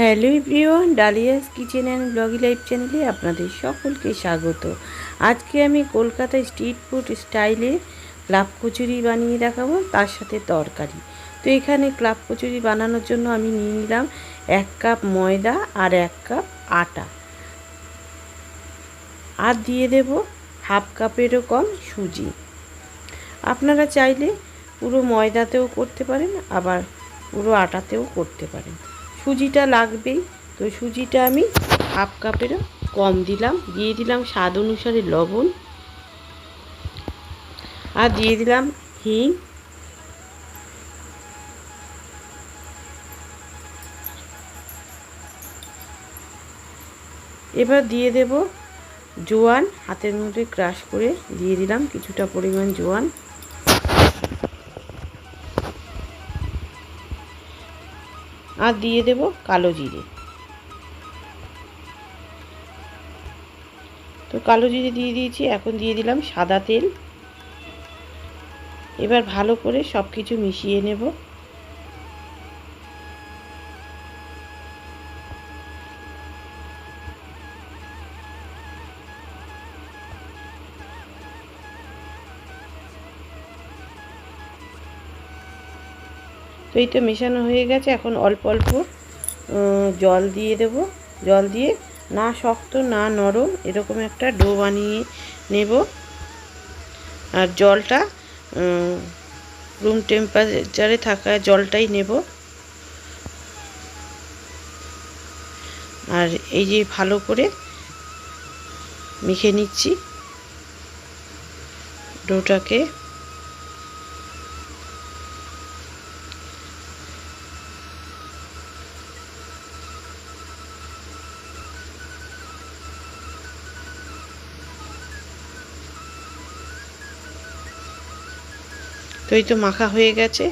Hello everyone, Dalia's kitchen and bloggy life চ্যানেলে আপনাদের সকলকে স্বাগত। আজকে আমি কলকাতা স্ট্রিট ফুড স্টাইলে ক্লাব কচুরি বানিয়ে দেখাবো, তার সাথে তরকারি। তো এখানে ক্লাব কচুরি বানানোর জন্য আমি নিয়ে নিলাম এক কাপ ময়দা আর এক কাপ আটা। আর দিয়ে দেব হাফ কাপেরও কম সুজি। আপনারা চাইলে পুরো ময়দাতেও করতে পারেন, আবার পুরো আটাতেও করতে পারেন। সুজিটা লাগবেই। তো সুজিটা আমি হাফ কাপেরও কম দিলাম। দিয়ে দিলাম স্বাদ অনুসারে লবণ। আর দিয়ে দিলাম হিং। এবার দিয়ে দেব জোয়ান। হাতের মধ্যে ক্রাশ করে দিয়ে দিলাম কিছুটা পরিমাণ জোয়ান। আর দিয়ে দেব কালো জিরে। তো কালো জিরে দিয়ে দিয়েছি, এখন দিয়ে দিলাম সাদা তেল। এবার ভালো করে সব কিছু মিশিয়ে নেব। তো এই তো মেশানো হয়ে গেছে। এখন অল্প অল্প জল দিয়ে দেব। জল দিয়ে না শক্ত, না নরম এরকম একটা ডো বানিয়ে নেব। আর জলটা রুম টেম্পারেচারে থাকা জলটাই নেব। আর এই যে ভালো করে মেখে নিচ্ছি। ডোটাকে তো এই তো মাখা হয়ে গেছে।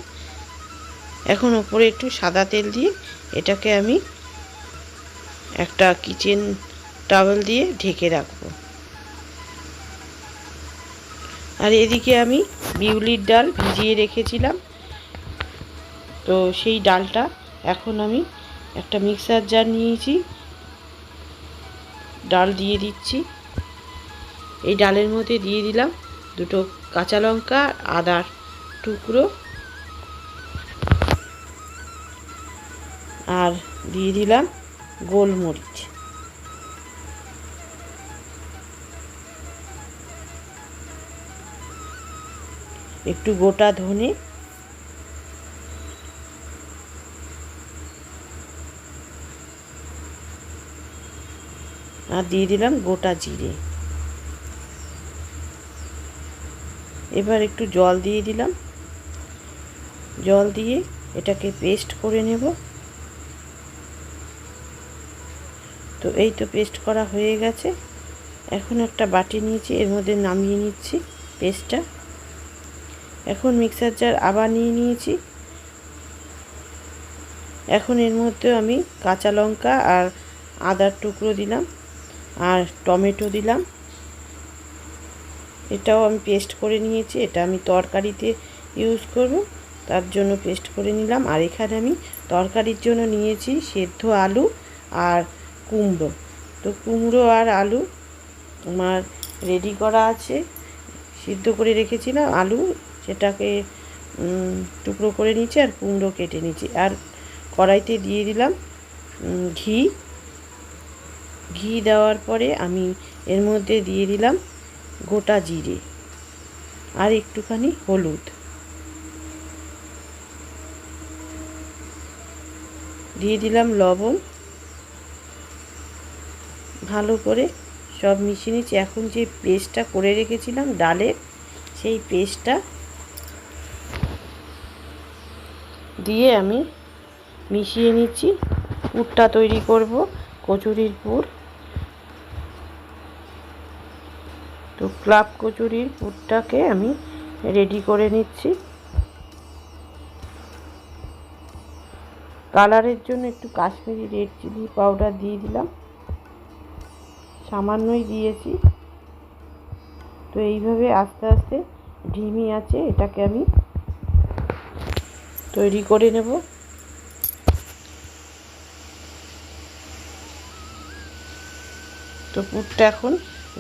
এখন ওপরে একটু সাদা তেল দিয়ে এটাকে আমি একটা কিচেন টাওয়েল দিয়ে ঢেকে রাখব। আর এদিকে আমি বিউলির ডাল ভিজিয়ে রেখেছিলাম। তো সেই ডালটা এখন আমি একটা মিক্সার জার নিয়েছি। ডাল দিয়ে দিচ্ছি। এই ডালের মধ্যে দিয়ে দিলাম দুটো কাঁচা লঙ্কা আদার। টুকরো। আর দিয়ে দিলাম গোলমরিচ। একটু গোটা ধনে। আর দিয়ে দিলাম গোটা জিরে। এবার একটু জল দিয়ে দিলাম। জল দিয়ে এটাকে পেস্ট করে নেব। তো এই তো পেস্ট করা হয়ে গেছে। এখন একটা বাটি নিয়েছি, এর মধ্যে নামিয়ে নিচ্ছি পেস্টটা এখন মিক্সার জার আবার নিয়ে নিয়েছি। এখন এর মধ্যে আমি কাঁচা লঙ্কা আর আদার টুকরো দিলাম আর টমেটো দিলাম। এটাও আমি পেস্ট করে নিয়েছি, এটা আমি তরকারিতে ইউজ করব। তার জন্য পেস্ট করে নিলাম। আর এখানে আমি তরকারির জন্য নিয়েছি সেদ্ধ আলু আর কুমড়ো। তো কুমড়ো আর আলু আমার রেডি করা আছে। সিদ্ধ করে রেখেছিলাম আলু, সেটাকে টুকরো করে নিচ্ছি আর কুমড়ো কেটে নিচ্ছি আর কড়াইতে দিয়ে দিলাম ঘি। ঘি দেওয়ার পরে আমি এর মধ্যে দিয়ে দিলাম গোটা জিরে আর একটুখানি হলুদ। দিয়ে দিলাম লবণ। ভালো করে সব মিশিয়ে নিচ্ছি। এখন যে পেস্টটা করে রেখেছিলাম ডালের সেই পেস্টটা দিয়ে আমি মিশিয়ে নিচ্ছি। পুরটা তৈরি করব, কচুরির পুর। তো ক্লাব কচুরির পুরটাকে আমি রেডি করে নিচ্ছি। কালারের জন্য একটু কাশ্মীরি রেড চিলি পাউডার দিয়ে দিলাম। সামান্যই দিয়েছি। তো এইভাবে আস্তে আস্তে ঢিমি আছে, এটাকে আমি তৈরি করে নেব। তো পুরটা এখন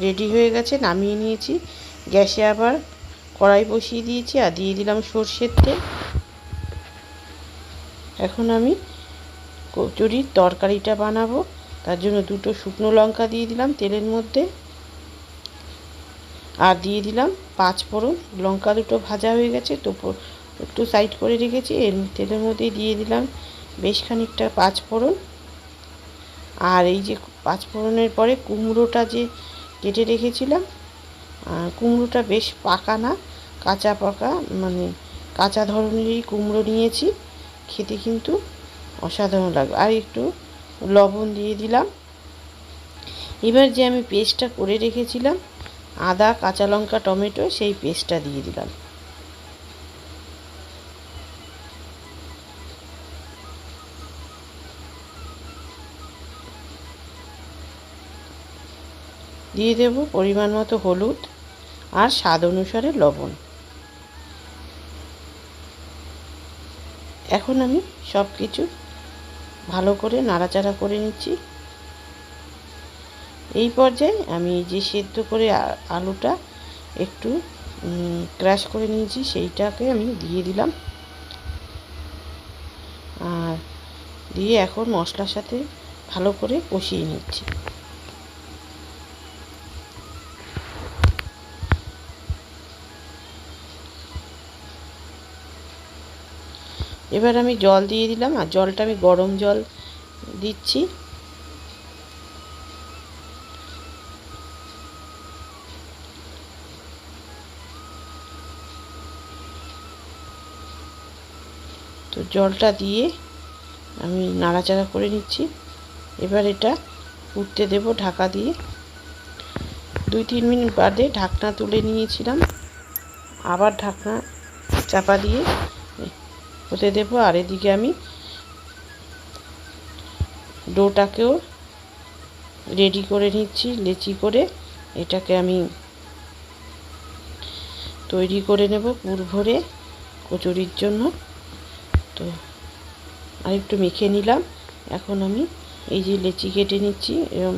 রেডি হয়ে গেছে, নামিয়ে নিয়েছি। গ্যাসে আবার কড়াই বসিয়ে দিয়েছি আর দিয়ে দিলাম সর্ষের তেল। এখন আমি কচুরির তরকারিটা বানাবো। তার জন্য দুটো শুকনো লঙ্কা দিয়ে দিলাম তেলের মধ্যে। আর দিয়ে দিলাম পাঁচ ফোড়ন। লঙ্কা দুটো ভাজা হয়ে গেছে, তো একটু সাইড করে রেখেছি। এর তেলের মধ্যেই দিয়ে দিলাম বেশ খানিকটা পাঁচ ফোড়ন। আর এই যে পাঁচ ফোড়নের পরে কুমড়োটা যে কেটে রেখেছিলাম কুমড়োটা বেশ পাকা না, কাঁচা পাকা মানে কাঁচা ধরনেরই কুমড়ো নিয়েছি। খেতে কিন্তু অসাধারণ লাগবে আর একটু লবণ দিয়ে দিলাম। এবার যে আমি পেস্টটা করে রেখেছিলাম, আদা, কাঁচা লঙ্কা, টমেটো, সেই পেস্টটা দিয়ে দিলাম। দিয়ে দেব পরিমাণ মতো হলুদ আর স্বাদ অনুসারে লবণ। এখন আমি সব কিছু ভালো করে, নাড়াচাড়া করে নিচ্ছি। এই পর্যায়ে আমি যে সেদ্ধ করে আলুটা একটু ক্রাশ করে নিয়েছি, সেইটাকে আমি দিয়ে দিলাম। আর দিয়ে এখন মশলার সাথে ভালো করে কষিয়ে নিচ্ছি। এবার আমি জল দিয়ে দিলাম, আর জলটা আমি গরম জল দিচ্ছি। তো জলটা দিয়ে আমি নাড়াচাড়া করে নিচ্ছি। এবার এটা উঠতে দেব ঢাকা দিয়ে। দুই তিন মিনিট বাদে ঢাকনা তুলে নিয়েছিলাম। আবার ঢাকনা চাপা দিয়ে হতে দেব আর এদিকে আমি ডোটাকেও রেডি করে নিচ্ছি, লেচি করে। এটাকে আমি তৈরি করে নেব পুর ভরে কচুরির জন্য। তো আরেকটু মেখে নিলাম। এখন আমি এই যে লেচি কেটে নিচ্ছি, এরম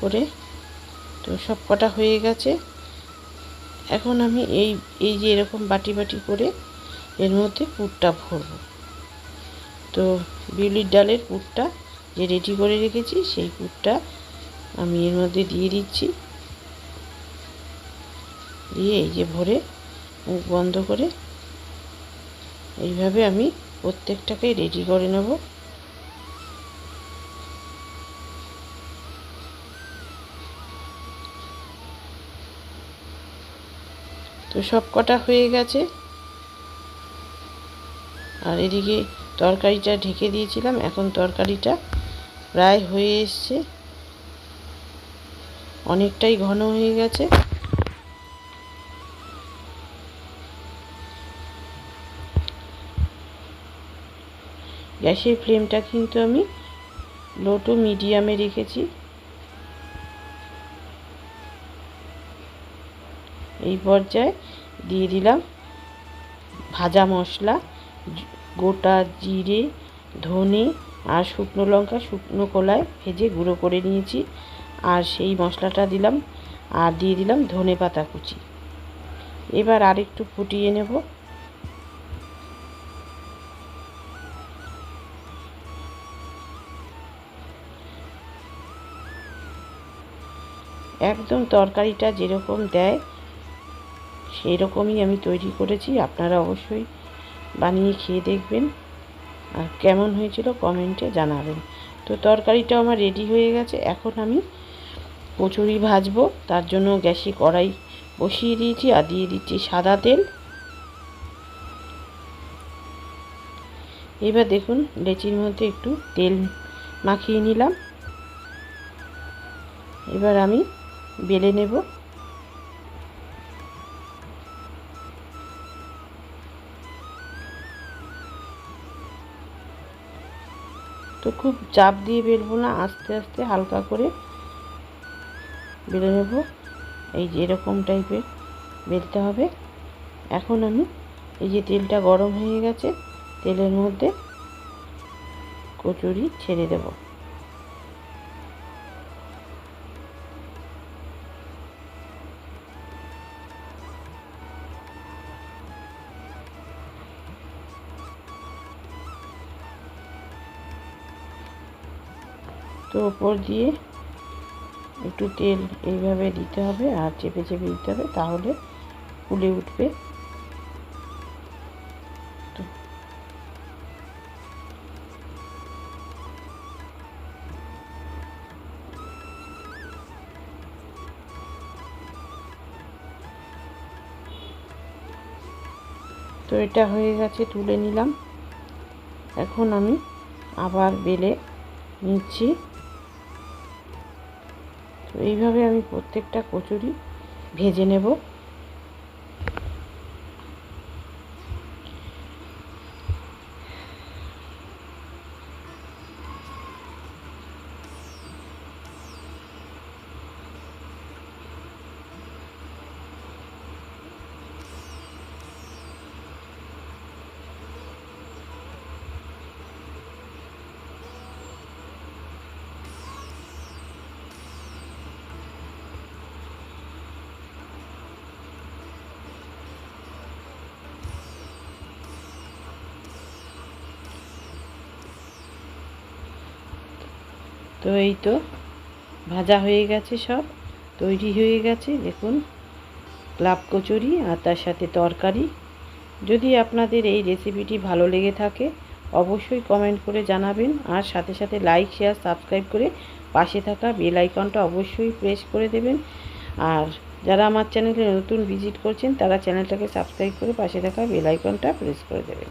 করে। তো সব কটা হয়ে গেছে। এখন আমি এই এই যে এরকম বাটি বাটি করে এর মধ্যে পুরটা ভরবো। তো বিউলির ডালের পুরটা যে রেডি করে রেখেছি, সেই পুরটা আমি এর মধ্যে দিয়ে দিচ্ছি। দিয়ে এই যে ভরে মুখ বন্ধ করে এইভাবে আমি প্রত্যেকটাকে রেডি করে নেব। তো সব কটা হয়ে গেছে। আর এদিকে তরকারিটা ঢেকে দিয়েছিলাম, এখন তরকারিটা প্রায় হয়ে এসছে। অনেকটাই ঘন হয়ে গেছে। গ্যাসের ফ্লেমটা কিন্তু আমি লো টু মিডিয়ামে রেখেছি। এই পর্যায়ে দিয়ে দিলাম ভাজা মশলা গোটা জিরে, ধনে আর শুকনো লঙ্কা, শুকনো কলায় ভেজে গুঁড়ো করে নিয়েছি। আর সেই মশলাটা দিলাম আর দিয়ে দিলাম ধনে পাতা কুচি। এবার আরেকটু ফুটিয়ে নেব। একদম তরকারিটা যেরকম দেয় সেই রকমই আমি তৈরি করেছি। আপনারা অবশ্যই বানিয়ে খেয়ে দেখবেন। আর কেমন হয়েছিল কমেন্টে জানাবেন। তো তরকারিটা আমার রেডি হয়ে গেছে। এখন আমি কচুরি ভাজবো। তার জন্য গ্যাসে কড়াই বসিয়ে দিয়েছি আর দিয়ে দিচ্ছি সাদা তেল। এবার দেখুন, লেচির মধ্যে একটু তেল মাখিয়ে নিলাম। এবার আমি বেলে নেব। তো খুব চাপ দিয়ে বেলবো না, আস্তে আস্তে হালকা করে বেলে নেব। এই যে এরকম টাইপের বেলতে হবে। এখন আমি এই যে তেলটা গরম হয়ে গেছে, তেলের মধ্যে কচুরি ছেড়ে দেব। তো ওপর দিয়ে একটু তেল এইভাবে দিতে হবে আর চেপে চেপে দিতে হবে, তাহলে ফুলে উঠবে। তো এটা হয়ে গেছে, তুলে নিলাম। এখন আমি আবার বেলে নিচ্ছি। এইভাবে আমি প্রত্যেকটা কচুরি ভেজে নেব। তো এই তো, ভাজা হয়ে গেছে সব, তৈরি হয়ে গেছে। দেখুন ক্লাব কচুরি আর তার সাথে তরকারি। যদি আপনাদের এই রেসিপিটি ভালো লেগে থাকে, অবশ্যই কমেন্ট করে জানাবেন। আর সাথে সাথে লাইক, শেয়ার, সাবস্ক্রাইব করে পাশে থাকা বেল আইকনটা অবশ্যই প্রেস করে দেবেন। আর যারা আমার চ্যানেলে নতুন ভিজিট করছেন, তারা চ্যানেলটাকে সাবস্ক্রাইব করে পাশে থাকা বেল আইকনটা প্রেস করে দেবেন।